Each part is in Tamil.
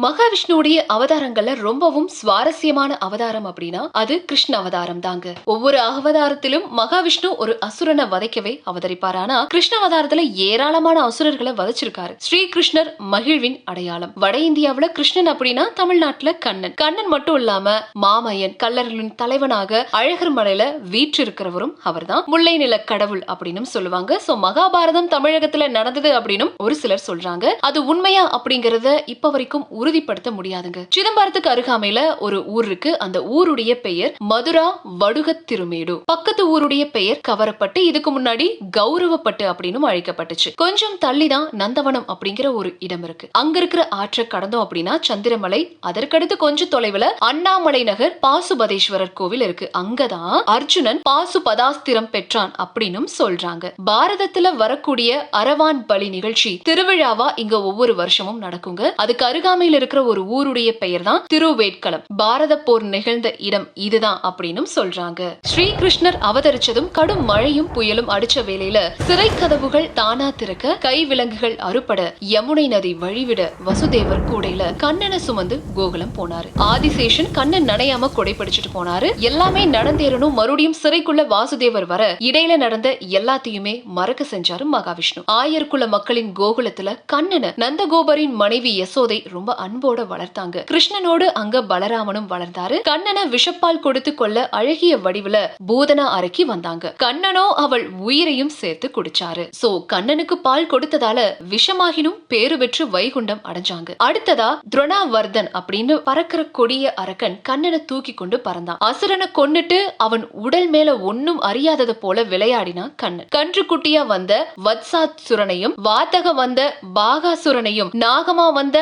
மகாவிஷ்ணுவுடைய அவதாரங்கள்ல ரொம்பவும் சுவாரஸ்யமான அவதாரம் அப்படின்னா அது கிருஷ்ண அவதாரம் தாங்க. ஒவ்வொரு அவதாரத்திலும் மகாவிஷ்ணு ஒரு அசுரனை வதைக்கவே அவதரிப்பார். ஆனா கிருஷ்ண அவதாரத்துல ஏராளமான அசுரர்களை வதைச்சிருக்காரு. ஸ்ரீ கிருஷ்ணர் மகிழ்வின் அடையாளம். வட இந்தியாவுல கிருஷ்ணன் அப்படின்னா தமிழ்நாட்டுல கண்ணன். கண்ணன் மட்டும் இல்லாம மாமயன் கல்லர்களின் தலைவனாக அழகர் மலையில வீற்றிருக்கிறவரும் அவர்தான். முல்லை நில கடவுள் அப்படின்னு சொல்லுவாங்க. சோ மகாபாரதம் தமிழகத்துல நடந்தது அப்படின்னும் ஒரு சிலர் சொல்றாங்க. அது உண்மையா அப்படிங்கறத இப்ப வரைக்கும் உறுதிப்படுத்த முடியாதுங்க. சிதம்பரத்துக்கு அருகாமையில ஒரு ஊர் இருக்கு. அந்த ஊருடைய பெயர் மதுரா வடுக திருமேடு. பக்கத்து ஊருடைய பெயர் கவரப்பட்டு இதுக்கு முன்னாடி கௌரவப்பட்டு அப்படின்னு அழைக்கப்பட்டுச்சு. கொஞ்சம் தள்ளிதான் நந்தவனம் அப்படிங்கிற ஒரு இடம் இருக்கு. அங்க இருக்கிற ஆற்றை கடந்தோம் அப்படின்னா சந்திரமலை அதற்கடுத்து கொஞ்சம் தொலைவுல அண்ணாமலை நகர் பாசுபதேஸ்வரர் கோவில் இருக்கு. அங்கதான் அர்ஜுனன் பாசுபதாஸ்திரம் பெற்றான் அப்படின்னும் சொல்றாங்க. பாரதத்துல வரக்கூடிய அரவான் பலி நிகழ்ச்சி திருவிழாவா இங்க ஒவ்வொரு வருஷமும் நடக்குங்க. அதுக்கு அருகாமையில் இருக்கிற ஒரு ஊருடைய பெயர் தான் திருவேட்களம். பாரத போர் நிகழ்ந்த இடம் இதுதான் அப்படின்னு சொல்றாங்க. ஸ்ரீகிருஷ்ணர் அவதரிச்சதும் கடும் மழையும் புயலும் அடிச்ச வேலையில சிறை கதவுகள் தானா திறக்க கை விலங்குகள் அறுபட யமுனை நதி வழிவிட வசுதேவர் கூடையில கண்ணனை சுமந்து கோகுலம் போனாரு. ஆதிசேஷன் கண்ணன் நனையாம கொடை பிடிச்சிட்டு போனாரு. எல்லாமே நடந்தேறணும். மறுபடியும் சிறைக்குள்ள வாசுதேவர் வர இடையில நடந்த எல்லாத்தையுமே மறக்க செஞ்சாரு மகாவிஷ்ணு. ஆயர்குல மக்களின் கோகுலத்துல கண்ணனை நந்தகோபரின் மனைவி யசோதை ரொம்ப அன்போட வளர்த்தாங்க. கிருஷ்ணனோடு அங்க பலராமனும் வளர்ந்தாரு. கண்ணனை விஷப்பால் கொடுத்து கொள்ள அழகிய வடிவுல பூதனா அரக்கி வந்தாங்க. கண்ணனோ அவள் உயிரையும் சேர்த்து குடிச்சாரு. சோ கண்ணனுக்கு பால் கொடுத்ததால விஷமாகினும் பேரு பெற்று வைகுண்டம் அடைஞ்சாங்க. அடுத்ததா துரோணாவர்தன் அப்படின்னு பறக்கிற கொடிய அரக்கன் கண்ணனை தூக்கி கொண்டு பறந்தான். அசுரனை கொன்னுட்டு அவன் உடல் மேல ஒன்னும் அறியாதது போல விளையாடினான் கண்ணன். கன்று குட்டியா வந்த வத்சாசுரனையும் வாத்தக வந்த பாகாசுரனையும் நாகமா வந்த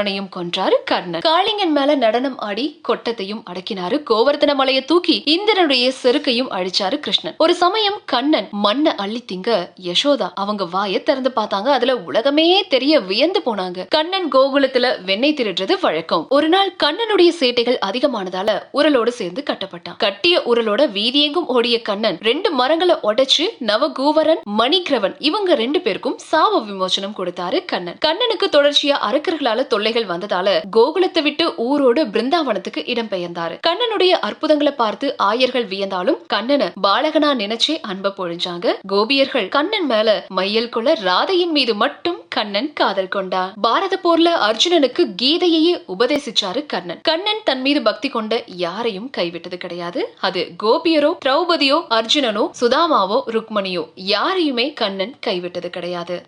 அகாசுரனையும் கொன்றாரு கர்ணன். காளிங்கன் மேல நடனம் ஆடி கொட்டத்தையும் அடக்கினாரு கோவர்த்தன மலையை தூக்கி இந்திரனுடைய செருக்கையும் அழிச்சாரு கிருஷ்ணன். ஒரு சமயம் கண்ணன் மண்ணை அள்ளி திங்க யசோதா அவங்க வாயை திறந்து பார்த்தாங்க. அதுல உலகமே தெரிய வியந்து போனாங்க. கண்ணன் கோகுலத்துல வெண்ணெய் திருடுறது வழக்கம். ஒரு நாள் கண்ணனுடைய சேட்டைகள் அதிகமானதால உரலோடு சேர்ந்து கட்டப்பட்டான். கட்டிய உரலோட வீதியெங்கும் ஓடிய கண்ணன் ரெண்டு மரங்களை உடைச்சு நவகூவரன் மணிக்கிரவன் இவங்க ரெண்டு பேருக்கும் சாவ விமோசனம் கொடுத்தாரு கண்ணன். கண்ணனுக்கு தொடர்ச்சியா அரக்கர்களால தொல்லை தொல்லைகள் வந்ததால கோகுலத்தை விட்டு ஊரோடு பிருந்தாவனத்துக்கு இடம்பெயர்ந்தாரு. கண்ணனுடைய அற்புதங்களை பார்த்து ஆயர்கள் வியந்தாலும் கண்ணனை பாலகனா நினைச்சே அன்ப பொழிஞ்சாங்க. கோபியர்கள் கண்ணன் மேல மையல் கொள்ள ராதையின் மீது மட்டும் கண்ணன் காதல் கொண்டா. பாரத போர்ல அர்ஜுனனுக்கு கீதையையே உபதேசிச்சாரு கண்ணன். கண்ணன் தன் மீது பக்தி கொண்ட யாரையும் கைவிட்டது கிடையாது. அது கோபியரோ திரௌபதியோ அர்ஜுனனோ சுதாமாவோ ருக்மணியோ யாரையுமே கண்ணன் கைவிட்டது கிடையாது.